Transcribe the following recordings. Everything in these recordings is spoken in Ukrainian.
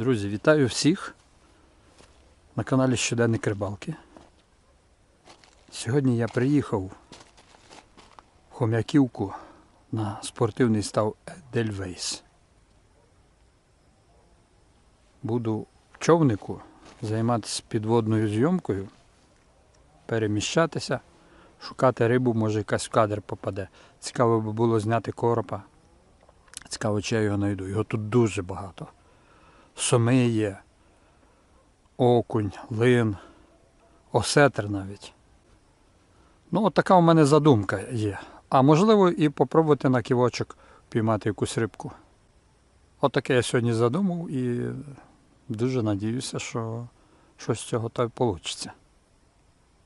Друзі, вітаю всіх на каналі Щоденник Рибалки. Сьогодні я приїхав в Хом'яківку на спортивний став Дельвейс. Буду в човнику займатися підводною зйомкою, переміщатися, шукати рибу, може якась в кадр попаде. Цікаво би було зняти коропа. Цікаво, чи я його знайду. Його тут дуже багато. Соми окунь, лин, осетр навіть. Ну, от така у мене задумка є. А можливо і попробувати на ківочок піймати якусь рибку. От таке я сьогодні задумав і дуже надіюся, що щось з цього та й вийде.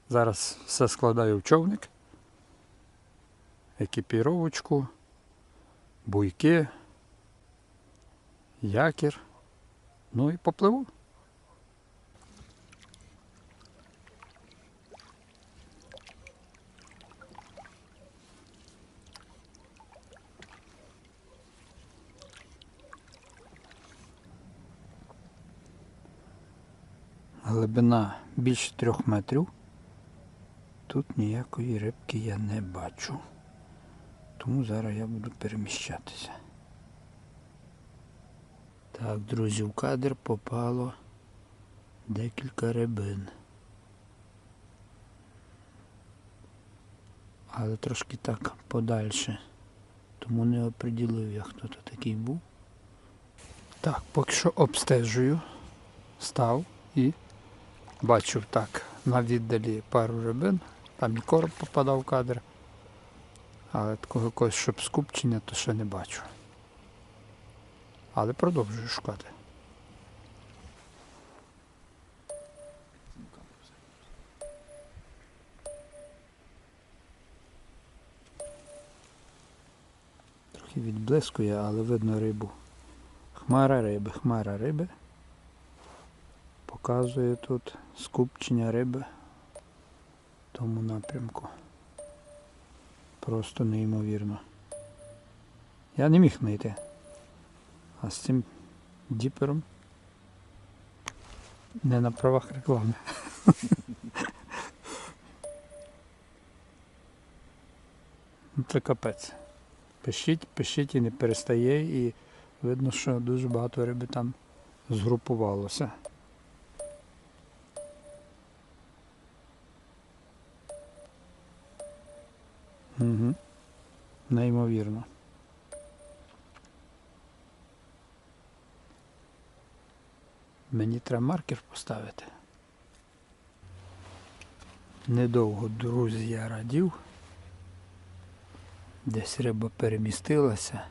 Зараз все складаю в човник, екіпіровочку, буйки, якір. Ну і попливу. Глибина більше трьох метрів. Тут ніякої рибки я не бачу. Тому зараз я буду переміщатися. Так, друзі, в кадр попало декілька рибин. Але трошки так подальше. Тому не оприділив я, хто то такий був. Так, поки що обстежую, став і бачив так на віддалі пару рибин. Там і короб попадав в кадр. Але такого якогось, щоб скупчення, то ще не бачу. Але продовжую шукати. Трохи відблискує, але видно рибу. Хмара риби, хмара риби. Показує тут скупчення риби в тому напрямку. Просто неймовірно. Я не міг знайти. А з цим діпером не на правах реклами. Ну, Це капець. Пишіть, пишіть і не перестає, і видно, що дуже багато риби там згрупувалося. Угу. Неймовірно. Мені треба маркер поставити. Недовго, друзі, я радів. Десь риба перемістилася.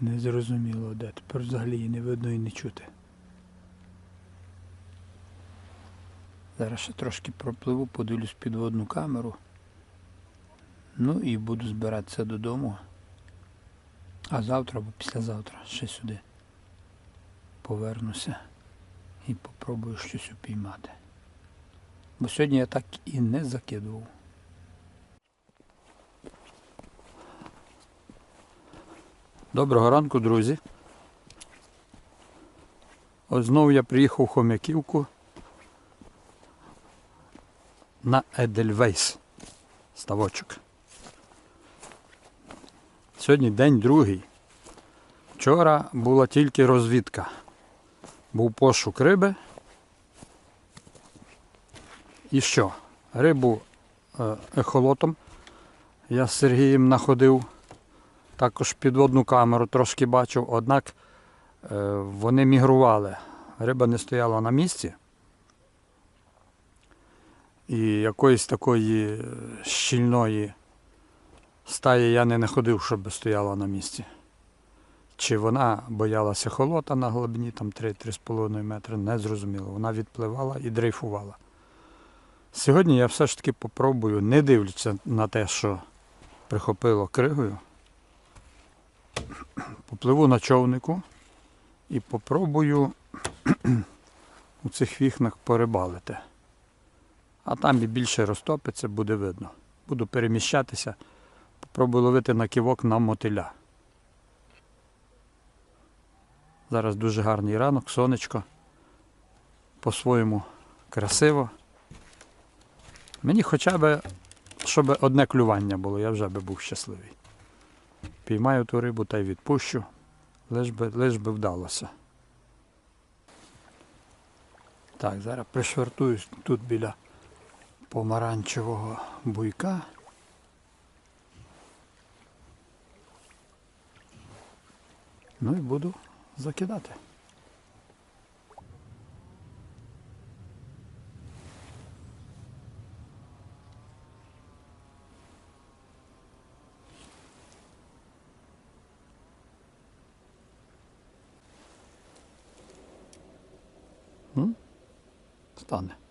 Незрозуміло де. Тепер взагалі її не видно і не чути. Зараз ще трошки пропливу, подивлюсь підводну камеру. Ну і буду збиратися додому. А завтра або післязавтра ще сюди повернуся і попробую щось упіймати. Бо сьогодні я так і не закидував. Доброго ранку, друзі. От знову я приїхав в Хом'яківку на Едельвейс ставочок. Сьогодні день другий. Вчора була тільки розвідка. Був пошук риби. І що? Рибу е, ехолотом я з Сергієм знаходив. Також підводну камеру трошки бачив, однак е, вони мігрували. Риба не стояла на місці. І якоїсь такої е, щільної стаї я не знаходив, щоб стояла на місці. Чи вона боялася холота на глибині там 3-3,5 метри, не зрозуміло. Вона відпливала і дрейфувала. Сьогодні я все ж таки попробую, не дивлячись на те, що прихопило кригою, попливу на човнику і попробую у цих віхнах порибалити. А там і більше розтопиться, буде видно. Буду переміщатися, попробую ловити на ківок на мотиля. Зараз дуже гарний ранок, сонечко. По-своєму красиво. Мені хоча б, щоб одне клювання було, я вже би був щасливий. Піймаю ту рибу та й відпущу, лиш би, лиш би вдалося. Так, зараз пришвартуюсь тут біля помаранчевого буйка. Ну і буду закидати. Стане.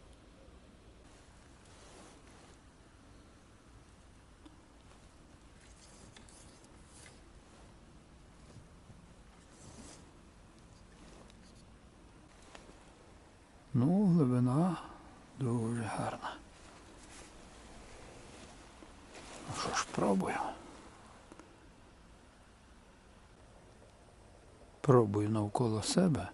Ну, глибина дуже гарна. Ну що ж, пробую. Пробую навколо себе.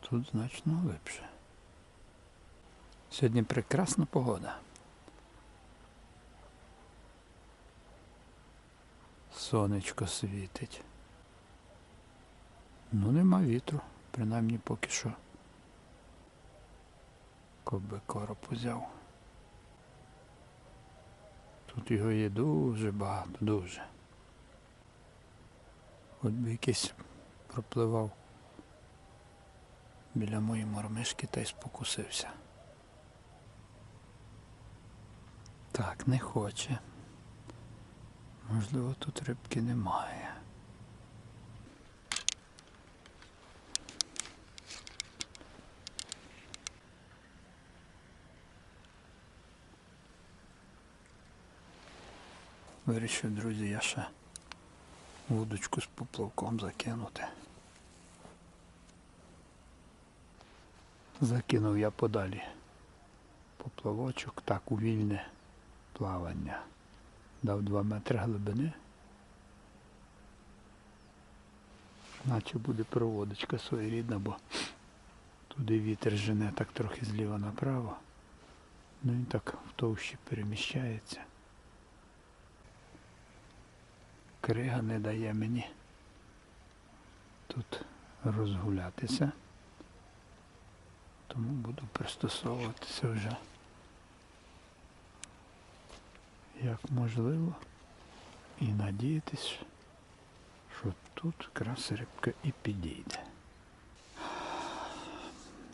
Тут значно глибше. Сьогодні прекрасна погода. Сонечко світить. Ну, нема вітру, принаймні поки що. Коби короб узяв. Тут його є дуже багато, дуже. Хоч би якийсь пропливав біля моєї мормишки та й спокусився. Так, не хоче. Можливо, тут рибки немає. Вирішив, друзі, я ще вудочку з поплавком закинути. Закинув я подалі поплавочок, так у вільне плавання. Дав 2 метри глибини. Наче буде проводочка своєрідна, бо туди вітер жене так трохи зліва направо. Ну він так в товщі переміщається. Крига не дає мені тут розгулятися. Тому буду пристосовуватися вже як можливо і надіятись, що тут якраз рибка і підійде.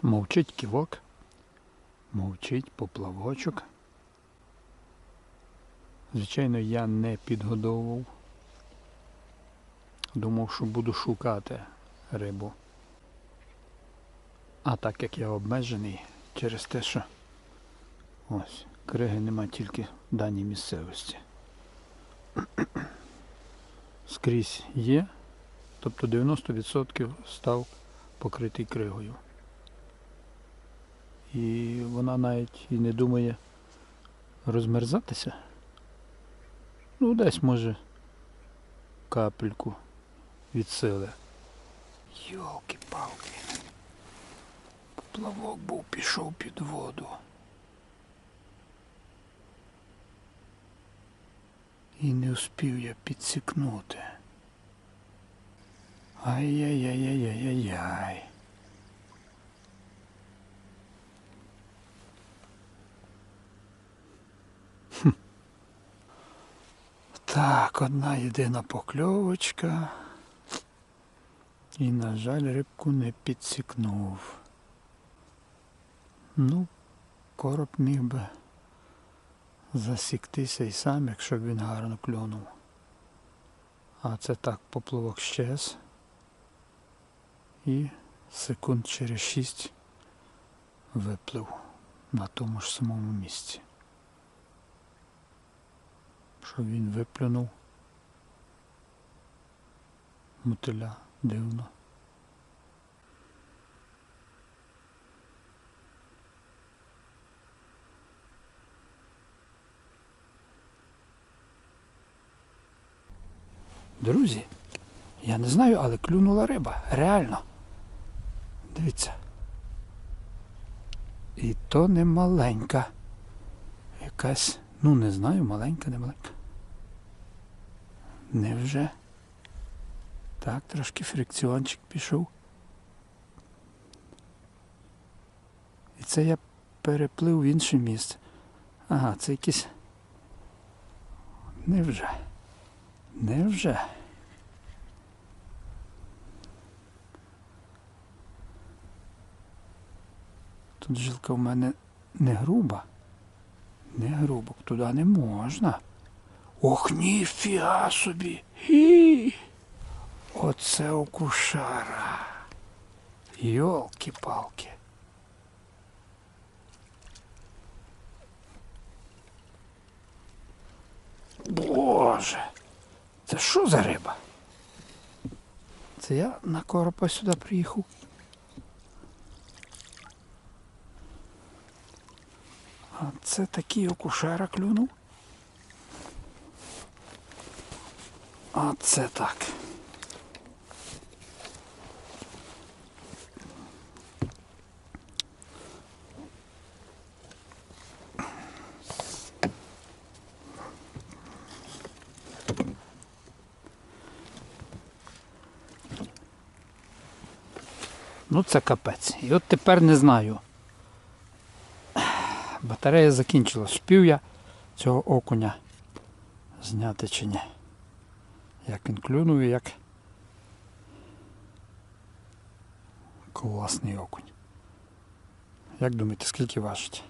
Мовчить ківок, мовчить поплавочок. Звичайно, я не підгодовував. Думав, що буду шукати рибу. А так як я обмежений через те, що ось, криги нема тільки в даній місцевості. Скрізь є, тобто 90% став покритий кригою. І вона навіть і не думає розмерзатися. Ну, десь може капельку від сили. Йолки-палки. Поплавок був пішов під воду. І не успів я підсікнути. Ай-яй-яй-яй-яй-яй. Так, одна єдина покльовочка. І, на жаль, рибку не підсікнув. Ну, короб міг би засіктися і сам, якщо б він гарно клюнув. А це так поплавок щез. І секунд через шість виплив на тому ж самому місці. Що він виплюнув мотиля дивно. Друзі, я не знаю, але клюнула риба. Реально. Дивіться. І то не маленька. Якась, ну не знаю, маленька, не маленька. Невже? Так, трошки фрикціончик пішов. І це я переплив в інше місце. Ага, це якийсь. Невже? Невже? Тут жилка в мене не груба. Не груба, туди не можна. Ох, ніфіга собі. Хі. Оце окушара. Йолки-палки. Боже, це що за риба? Це я на коропа сюди приїхав. А це такий окушара клюнув. А це так. Ну це капець. І от тепер не знаю. Батарея закінчилась. Спів я цього окуня зняти чи ні. Як він клюнув як класний окунь. Як думаєте, скільки важить?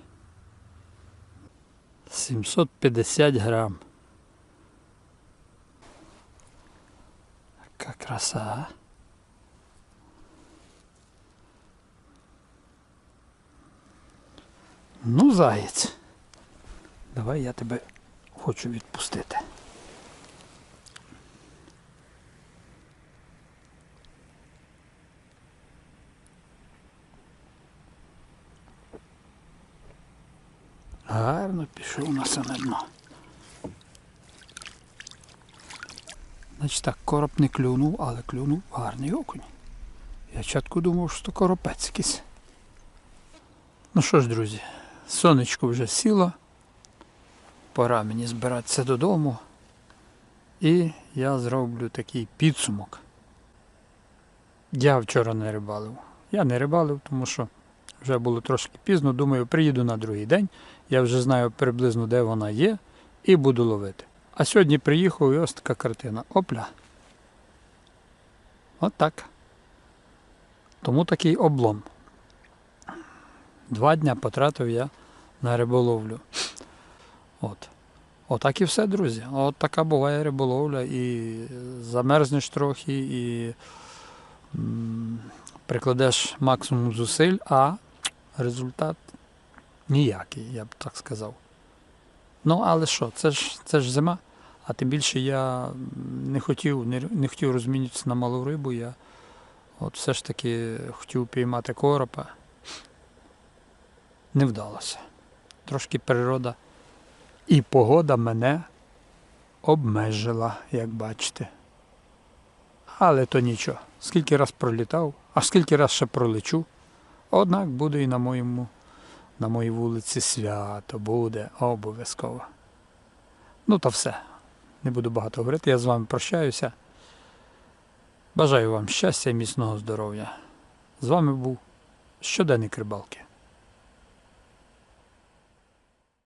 750 грам. Яка краса. а? Ну, заєць. Давай я тебе хочу відпустити. Гарно пішов на саме дно. Значить так, короб не клюнув, але клюнув гарний окунь. Я чатку думав, що то коропець якийсь. Ну що ж, друзі, сонечко вже сіло. Пора мені збиратися додому. І я зроблю такий підсумок. Я вчора не рибалив. Я не рибалив, тому що вже було трошки пізно. Думаю, приїду на другий день. Я вже знаю приблизно, де вона є, і буду ловити. А сьогодні приїхав і ось така картина. Опля. От так. Тому такий облом. Два дня потратив я на риболовлю. От. Отак і все, друзі. От така буває риболовля. І замерзнеш трохи, і прикладеш максимум зусиль, а результат ніякий, я б так сказав. Ну, але що, це ж, це ж зима, а тим більше я не хотів, не, не хотів розмінюватися на малу рибу. Я от все ж таки хотів піймати коропа. Не вдалося. Трошки природа і погода мене обмежила, як бачите. Але то нічого. Скільки раз пролітав, а скільки раз ще пролечу, однак буде і на моєму, на моїй вулиці свято, буде обов'язково. Ну то все. Не буду багато говорити, я з вами прощаюся. Бажаю вам щастя і міцного здоров'я. З вами був щоденник рибалки.